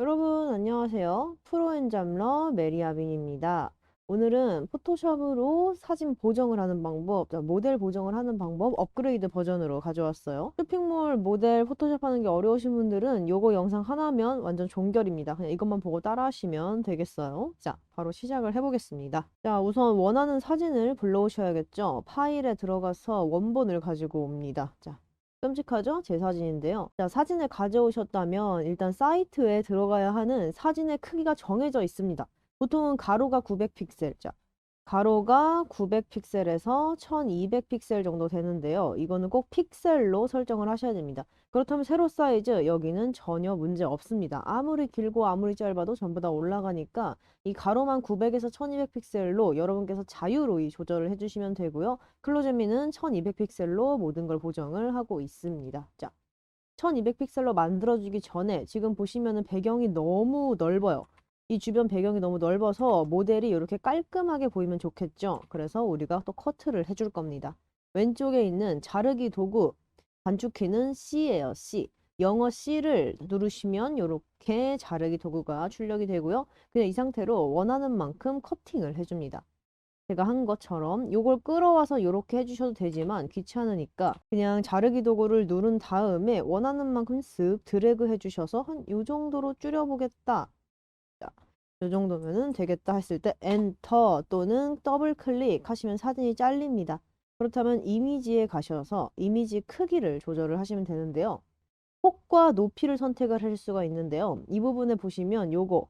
여러분 안녕하세요. 프로엔잡러 메리아빈입니다. 오늘은 포토샵으로 사진 보정을 하는 방법, 자, 모델 보정을 하는 방법 업그레이드 버전으로 가져왔어요. 쇼핑몰 모델 포토샵 하는 게 어려우신 분들은 요거 영상 하나면 완전 종결입니다. 그냥 이것만 보고 따라 하시면 되겠어요. 자, 바로 시작을 해보겠습니다. 자, 우선 원하는 사진을 불러오셔야겠죠. 파일에 들어가서 원본을 가지고 옵니다. 자, 끔찍하죠? 제 사진인데요. 자, 사진을 가져오셨다면 일단 사이트에 들어가야 하는 사진의 크기가 정해져 있습니다. 보통은 가로가 900픽셀, 자, 가로가 900픽셀에서 1200픽셀 정도 되는데요. 이거는 꼭 픽셀로 설정을 하셔야 됩니다. 그렇다면 세로 사이즈 여기는 전혀 문제 없습니다. 아무리 길고 아무리 짧아도 전부 다 올라가니까 이 가로만 900에서 1200픽셀로 여러분께서 자유로이 조절을 해주시면 되고요. 클로즈미는 1200픽셀로 모든 걸 보정을 하고 있습니다. 자, 1200픽셀로 만들어주기 전에 지금 보시면은 배경이 너무 넓어요. 이 주변 배경이 너무 넓어서 모델이 이렇게 깔끔하게 보이면 좋겠죠. 그래서 우리가 또 커트를 해줄 겁니다. 왼쪽에 있는 자르기 도구 단축키는 C예요. C. 영어 C를 누르시면 이렇게 자르기 도구가 출력이 되고요. 그냥 이 상태로 원하는 만큼 커팅을 해줍니다. 제가 한 것처럼 이걸 끌어와서 이렇게 해주셔도 되지만 귀찮으니까 그냥 자르기 도구를 누른 다음에 원하는 만큼 쓱 드래그 해주셔서 한 이 정도로 줄여보겠다. 자, 이 정도면은 되겠다 했을 때 엔터 또는 더블 클릭 하시면 사진이 잘립니다. 그렇다면 이미지에 가셔서 이미지 크기를 조절을 하시면 되는데요. 폭과 높이를 선택을 하실 수가 있는데요. 이 부분에 보시면 요거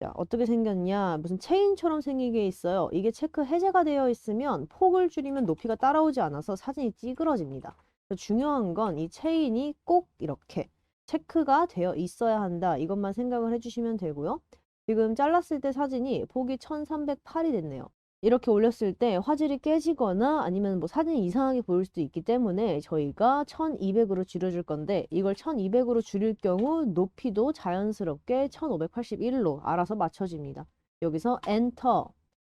자, 어떻게 생겼냐 무슨 체인처럼 생기게 있어요. 이게 체크 해제가 되어 있으면 폭을 줄이면 높이가 따라오지 않아서 사진이 찌그러집니다. 중요한 건 이 체인이 꼭 이렇게 체크가 되어 있어야 한다. 이것만 생각을 해주시면 되고요. 지금 잘랐을 때 사진이 폭이 1308이 됐네요. 이렇게 올렸을 때 화질이 깨지거나 아니면 뭐 사진이 이상하게 보일 수도 있기 때문에 저희가 1200으로 줄여줄 건데 이걸 1200으로 줄일 경우 높이도 자연스럽게 1581로 알아서 맞춰집니다. 여기서 엔터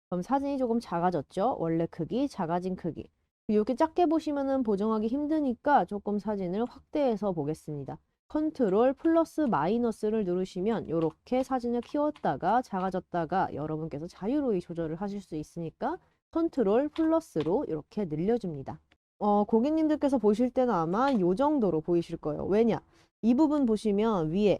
그럼 사진이 조금 작아졌죠? 원래 크기, 작아진 크기. 이렇게 작게 보시면은 보정하기 힘드니까 조금 사진을 확대해서 보겠습니다. 컨트롤 플러스 마이너스를 누르시면 이렇게 사진을 키웠다가 작아졌다가 여러분께서 자유로이 조절을 하실 수 있으니까 컨트롤 플러스로 이렇게 늘려줍니다. 어, 고객님들께서 보실 때는 아마 이 정도로 보이실 거예요. 왜냐? 이 부분 보시면 위에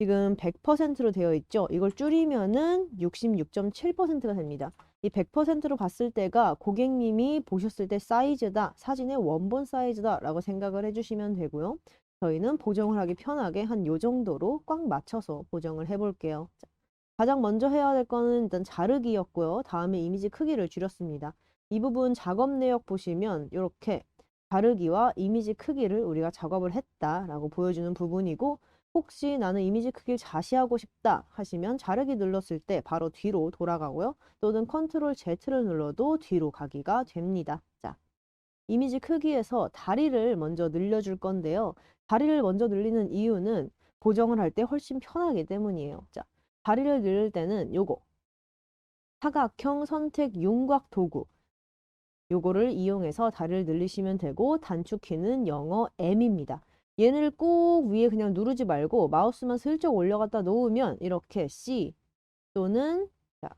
지금 100%로 되어 있죠. 이걸 줄이면은 66.7%가 됩니다. 이 100%로 봤을 때가 고객님이 보셨을 때 사이즈다, 사진의 원본 사이즈다 라고 생각을 해주시면 되고요. 저희는 보정을 하기 편하게 한 요 정도로 꽉 맞춰서 보정을 해볼게요. 자, 가장 먼저 해야 될 거는 일단 자르기였고요. 다음에 이미지 크기를 줄였습니다. 이 부분 작업 내역 보시면 이렇게 자르기와 이미지 크기를 우리가 작업을 했다라고 보여주는 부분이고 혹시 나는 이미지 크기를 자시하고 싶다 하시면 자르기 눌렀을 때 바로 뒤로 돌아가고요. 또는 컨트롤 Z를 눌러도 뒤로 가기가 됩니다. 자, 이미지 크기에서 다리를 먼저 늘려줄 건데요. 다리를 먼저 늘리는 이유는 보정을 할 때 훨씬 편하기 때문이에요. 자, 다리를 늘릴 때는 요거 사각형 선택 윤곽 도구 요거를 이용해서 다리를 늘리시면 되고 단축키는 영어 M입니다. 얘를 꼭 위에 그냥 누르지 말고 마우스만 슬쩍 올려갖다 놓으면 이렇게 C 또는 자,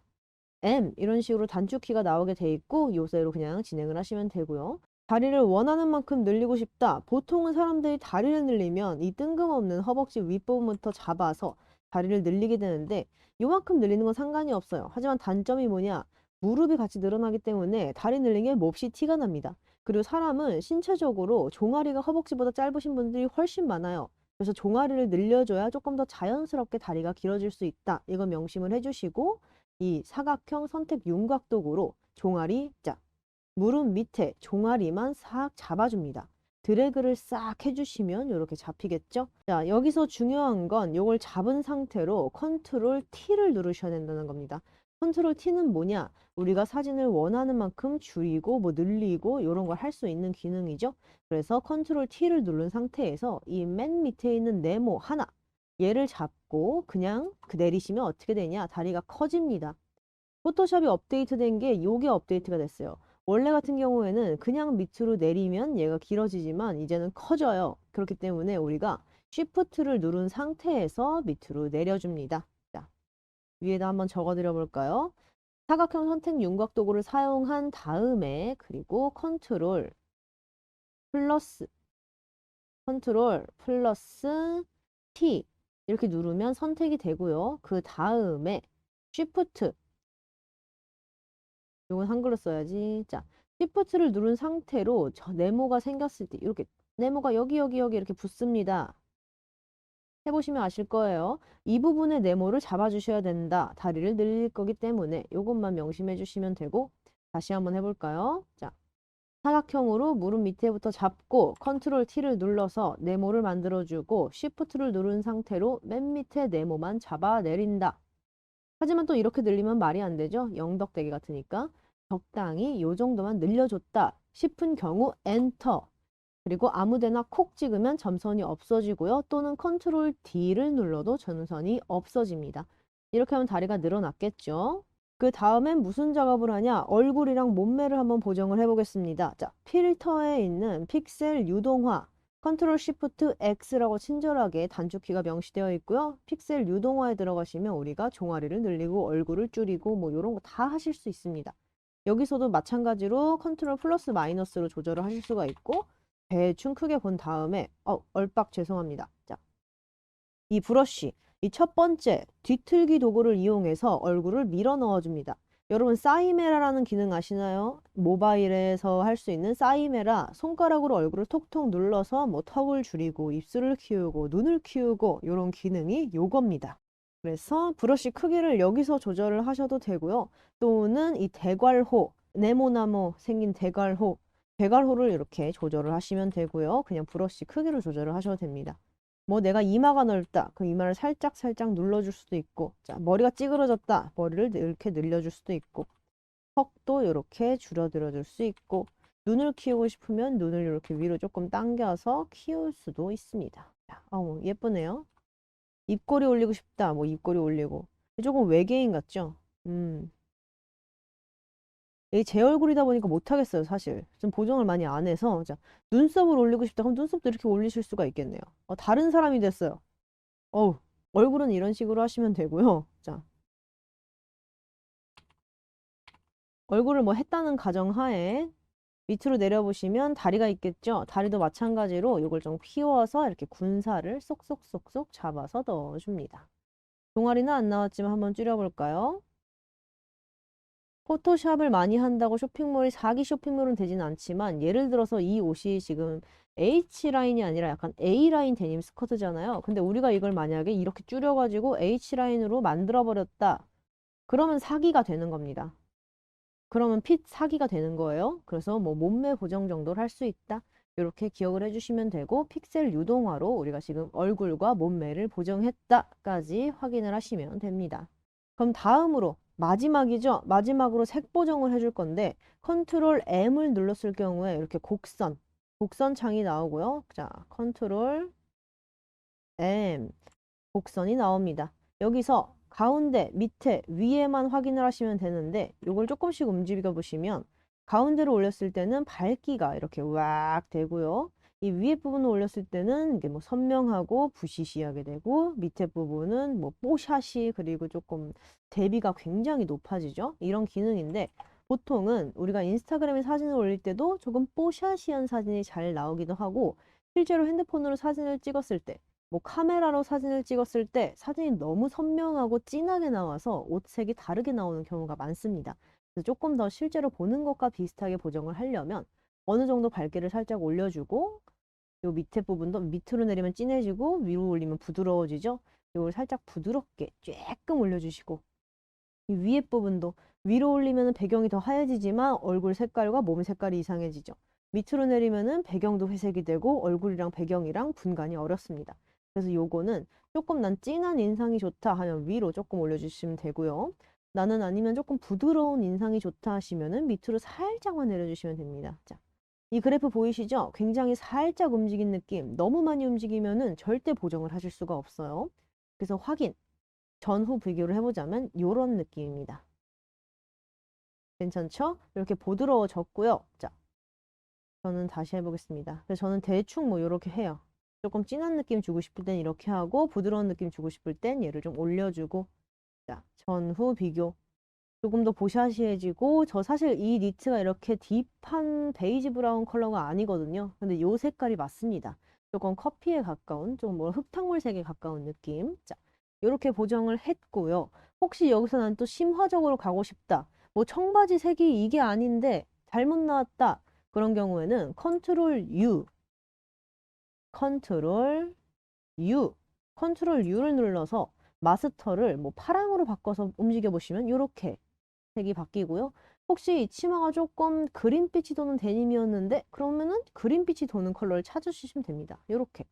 M 이런 식으로 단축키가 나오게 돼 있고 요새로 그냥 진행을 하시면 되고요. 다리를 원하는 만큼 늘리고 싶다. 보통은 사람들이 다리를 늘리면 이 뜬금없는 허벅지 윗부분부터 잡아서 다리를 늘리게 되는데 요만큼 늘리는 건 상관이 없어요. 하지만 단점이 뭐냐? 무릎이 같이 늘어나기 때문에 다리 늘린 게 몹시 티가 납니다. 그리고 사람은 신체적으로 종아리가 허벅지보다 짧으신 분들이 훨씬 많아요. 그래서 종아리를 늘려줘야 조금 더 자연스럽게 다리가 길어질 수 있다. 이건 명심을 해주시고 이 사각형 선택 윤곽 도구로 종아리 자 무릎 밑에 종아리만 싹 잡아줍니다. 드래그를 싹 해주시면 이렇게 잡히겠죠? 자, 여기서 중요한 건 이걸 잡은 상태로 컨트롤 T를 누르셔야 된다는 겁니다. 컨트롤 T는 뭐냐? 우리가 사진을 원하는 만큼 줄이고 뭐 늘리고 이런 걸 할 수 있는 기능이죠. 그래서 컨트롤 T를 누른 상태에서 이 맨 밑에 있는 네모 하나 얘를 잡고 그냥 그 내리시면 어떻게 되냐? 다리가 커집니다. 포토샵이 업데이트된 게 요게 업데이트가 됐어요. 원래 같은 경우에는 그냥 밑으로 내리면 얘가 길어지지만 이제는 커져요. 그렇기 때문에 우리가 Shift를 누른 상태에서 밑으로 내려줍니다. 자, 위에다 한번 적어드려 볼까요? 사각형 선택 윤곽 도구를 사용한 다음에 그리고 컨트롤 플러스 컨트롤 플러스 T 이렇게 누르면 선택이 되고요. 그 다음에 Shift 이건 한글로 써야지. 자, Shift를 누른 상태로 저 네모가 생겼을 때 이렇게 네모가 여기 여기 여기 이렇게 붙습니다. 해보시면 아실 거예요. 이 부분의 네모를 잡아주셔야 된다. 다리를 늘릴 거기 때문에 이것만 명심해 주시면 되고 다시 한번 해볼까요? 자, 사각형으로 무릎 밑에부터 잡고 컨트롤 T를 눌러서 네모를 만들어주고 Shift를 누른 상태로 맨 밑에 네모만 잡아 내린다. 하지만 또 이렇게 늘리면 말이 안 되죠. 영덕대기 같으니까 적당히 요 정도만 늘려줬다 싶은 경우 엔터 그리고 아무데나 콕 찍으면 점선이 없어지고요. 또는 컨트롤 D를 눌러도 점선이 없어집니다. 이렇게 하면 다리가 늘어났겠죠. 그 다음엔 무슨 작업을 하냐? 얼굴이랑 몸매를 한번 보정을 해보겠습니다. 자, 필터에 있는 픽셀 유동화 컨트롤 시프트 X라고 친절하게 단축키가 명시되어 있고요. 픽셀 유동화에 들어가시면 우리가 종아리를 늘리고 얼굴을 줄이고 뭐 이런 거 다 하실 수 있습니다. 여기서도 마찬가지로 컨트롤 플러스 마이너스로 조절을 하실 수가 있고 대충 크게 본 다음에 어, 얼빡 죄송합니다. 자, 이 브러쉬 이 첫 번째 뒤틀기 도구를 이용해서 얼굴을 밀어 넣어줍니다. 여러분 사이메라라는 기능 아시나요? 모바일에서 할 수 있는 사이메라 손가락으로 얼굴을 톡톡 눌러서 뭐 턱을 줄이고 입술을 키우고 눈을 키우고 이런 기능이 요겁니다. 그래서 브러쉬 크기를 여기서 조절을 하셔도 되고요. 또는 이 대괄호 네모나모 생긴 대괄호 대괄호를 이렇게 조절을 하시면 되고요. 그냥 브러쉬 크기를 조절을 하셔도 됩니다. 뭐 내가 이마가 넓다. 그 이마를 살짝 살짝 눌러줄 수도 있고 자 머리가 찌그러졌다. 머리를 이렇게 늘려줄 수도 있고 턱도 이렇게 줄여들어 줄 수 있고 눈을 키우고 싶으면 눈을 이렇게 위로 조금 당겨서 키울 수도 있습니다. 자, 어우 예쁘네요. 입꼬리 올리고 싶다. 뭐 입꼬리 올리고 조금 외계인 같죠? 음. 이게 제 얼굴이다 보니까 못하겠어요, 사실. 좀 보정을 많이 안 해서. 자, 눈썹을 올리고 싶다. 그럼 눈썹도 이렇게 올리실 수가 있겠네요. 어, 다른 사람이 됐어요. 어우, 얼굴은 이런 식으로 하시면 되고요. 자. 얼굴을 뭐 했다는 가정하에 밑으로 내려보시면 다리가 있겠죠? 다리도 마찬가지로 이걸 좀 휘어서 이렇게 군살을 쏙쏙쏙쏙 잡아서 넣어줍니다. 종아리는 안 나왔지만 한번 줄여볼까요? 포토샵을 많이 한다고 쇼핑몰이 사기 쇼핑몰은 되진 않지만 예를 들어서 이 옷이 지금 H라인이 아니라 약간 A라인 데님 스커트잖아요. 근데 우리가 이걸 만약에 이렇게 줄여가지고 H라인으로 만들어버렸다. 그러면 사기가 되는 겁니다. 그러면 핏 사기가 되는 거예요. 그래서 뭐 몸매 보정 정도를 할 수 있다. 이렇게 기억을 해주시면 되고 픽셀 유동화로 우리가 지금 얼굴과 몸매를 보정했다까지 확인을 하시면 됩니다. 그럼 다음으로 마지막이죠. 마지막으로 색 보정을 해줄 건데 컨트롤 M을 눌렀을 경우에 이렇게 곡선, 곡선 창이 나오고요. 자, 컨트롤 M, 곡선이 나옵니다. 여기서 가운데, 밑에, 위에만 확인을 하시면 되는데 이걸 조금씩 움직여 보시면 가운데로 올렸을 때는 밝기가 이렇게 왁 되고요. 이 위에 부분을 올렸을 때는 이게 뭐 선명하고 부시시하게 되고 밑에 부분은 뭐 뽀샤시 그리고 조금 대비가 굉장히 높아지죠. 이런 기능인데 보통은 우리가 인스타그램에 사진을 올릴 때도 조금 뽀샤시한 사진이 잘 나오기도 하고 실제로 핸드폰으로 사진을 찍었을 때 뭐 카메라로 사진을 찍었을 때 사진이 너무 선명하고 진하게 나와서 옷색이 다르게 나오는 경우가 많습니다. 그래서 조금 더 실제로 보는 것과 비슷하게 보정을 하려면 어느 정도 밝기를 살짝 올려주고 요 밑에 부분도 밑으로 내리면 진해지고 위로 올리면 부드러워지죠. 이걸 살짝 부드럽게 쬐끔 올려주시고 이 위에 부분도 위로 올리면 배경이 더 하얘지지만 얼굴 색깔과 몸 색깔이 이상해지죠. 밑으로 내리면은 배경도 회색이 되고 얼굴이랑 배경이랑 분간이 어렵습니다. 그래서 요거는 조금 난 진한 인상이 좋다 하면 위로 조금 올려주시면 되고요. 나는 아니면 조금 부드러운 인상이 좋다 하시면은 밑으로 살짝만 내려주시면 됩니다. 자, 이 그래프 보이시죠? 굉장히 살짝 움직인 느낌. 너무 많이 움직이면은 절대 보정을 하실 수가 없어요. 그래서 확인, 전후 비교를 해보자면 이런 느낌입니다. 괜찮죠? 이렇게 부드러워졌고요. 자, 저는 다시 해보겠습니다. 그래서 저는 대충 뭐 이렇게 해요. 조금 진한 느낌 주고 싶을 땐 이렇게 하고 부드러운 느낌 주고 싶을 땐 얘를 좀 올려주고 자, 전후 비교 조금 더 보샤시해지고 저 사실 이 니트가 이렇게 딥한 베이지 브라운 컬러가 아니거든요. 근데 요 색깔이 맞습니다. 조금 커피에 가까운 좀 뭐 흙탕물색에 가까운 느낌. 자, 이렇게 보정을 했고요. 혹시 여기서 난 또 심화적으로 가고 싶다. 뭐 청바지 색이 이게 아닌데 잘못 나왔다. 그런 경우에는 컨트롤 U, 컨트롤 U, 컨트롤 U를 눌러서 마스터를 뭐 파랑으로 바꿔서 움직여 보시면 이렇게 색이 바뀌고요. 혹시 이 치마가 조금 그린빛이 도는 데님이었는데 그러면은 그린빛이 도는 컬러를 찾으시면 됩니다. 이렇게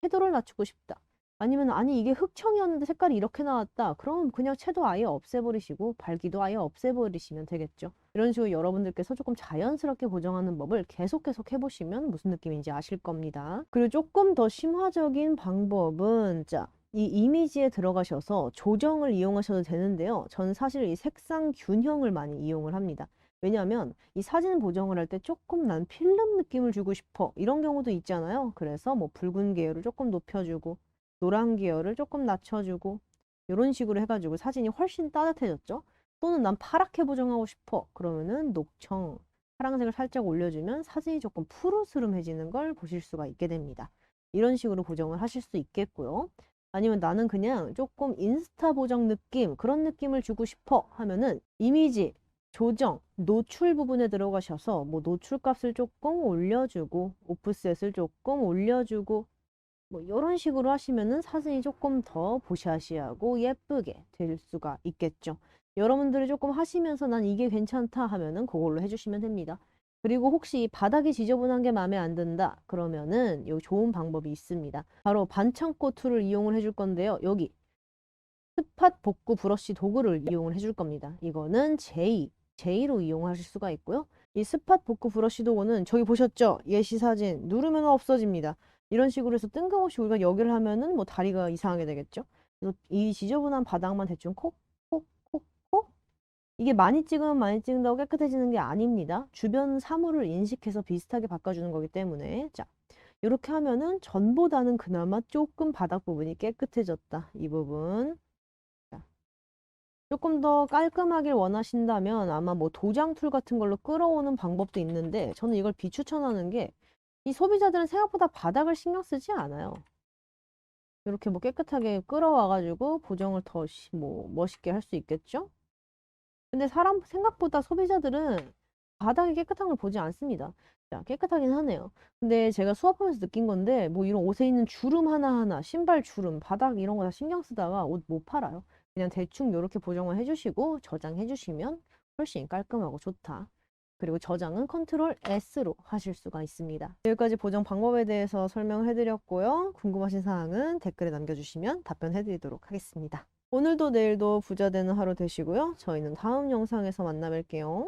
채도를 낮추고 싶다. 아니면 아니 이게 흑청이었는데 색깔이 이렇게 나왔다. 그럼 그냥 채도 아예 없애버리시고 발기도 아예 없애버리시면 되겠죠. 이런 식으로 여러분들께서 조금 자연스럽게 보정하는 법을 계속 계속 해보시면 무슨 느낌인지 아실 겁니다. 그리고 조금 더 심화적인 방법은 자, 이 이미지에 들어가셔서 조정을 이용하셔도 되는데요. 저는 사실 이 색상 균형을 많이 이용을 합니다. 왜냐하면 이 사진 보정을 할 때 조금 난 필름 느낌을 주고 싶어 이런 경우도 있잖아요. 그래서 뭐 붉은 계열을 조금 높여주고 노란 계열을 조금 낮춰주고 이런 식으로 해가지고 사진이 훨씬 따뜻해졌죠. 또는 난 파랗게 보정하고 싶어. 그러면은 녹청, 파란색을 살짝 올려주면 사진이 조금 푸르스름해지는 걸 보실 수가 있게 됩니다. 이런 식으로 보정을 하실 수 있겠고요. 아니면 나는 그냥 조금 인스타 보정 느낌, 그런 느낌을 주고 싶어 하면은 이미지, 조정, 노출 부분에 들어가셔서 뭐 노출 값을 조금 올려주고 오프셋을 조금 올려주고 뭐 이런 식으로 하시면은 사진이 조금 더 보샤시하고 예쁘게 될 수가 있겠죠. 여러분들이 조금 하시면서 난 이게 괜찮다 하면은 그걸로 해주시면 됩니다. 그리고 혹시 바닥이 지저분한 게 마음에 안 든다 그러면은 요 좋은 방법이 있습니다. 바로 반창고 툴을 이용을 해줄 건데요. 여기 스팟 복구 브러쉬 도구를 이용을 해줄 겁니다. 이거는 J, J로 이용하실 수가 있고요. 이 스팟 복구 브러쉬 도구는 저기 보셨죠? 예시 사진 누르면 없어집니다. 이런 식으로 해서 뜬금없이 우리가 여기를 하면은 뭐 다리가 이상하게 되겠죠. 그래서 이 지저분한 바닥만 대충 콕. 이게 많이 찍으면 많이 찍는다고 깨끗해지는 게 아닙니다. 주변 사물을 인식해서 비슷하게 바꿔주는 거기 때문에. 자, 이렇게 하면은 전보다는 그나마 조금 바닥 부분이 깨끗해졌다. 이 부분. 자, 조금 더 깔끔하길 원하신다면 아마 뭐 도장 툴 같은 걸로 끌어오는 방법도 있는데 저는 이걸 비추천하는 게 이 소비자들은 생각보다 바닥을 신경 쓰지 않아요. 이렇게 뭐 깨끗하게 끌어와가지고 보정을 더 뭐 멋있게 할 수 있겠죠? 근데 사람 생각보다 소비자들은 바닥이 깨끗한 걸 보지 않습니다. 자, 깨끗하긴 하네요. 근데 제가 수업하면서 느낀 건데 뭐 이런 옷에 있는 주름 하나하나, 신발 주름, 바닥 이런 거 다 신경 쓰다가 옷 못 팔아요. 그냥 대충 이렇게 보정을 해주시고 저장해 주시면 훨씬 깔끔하고 좋다. 그리고 저장은 컨트롤 S로 하실 수가 있습니다. 여기까지 보정 방법에 대해서 설명을 해드렸고요. 궁금하신 사항은 댓글에 남겨주시면 답변해드리도록 하겠습니다. 오늘도 내일도 부자 되는 하루 되시고요. 저희는 다음 영상에서 만나 뵐게요.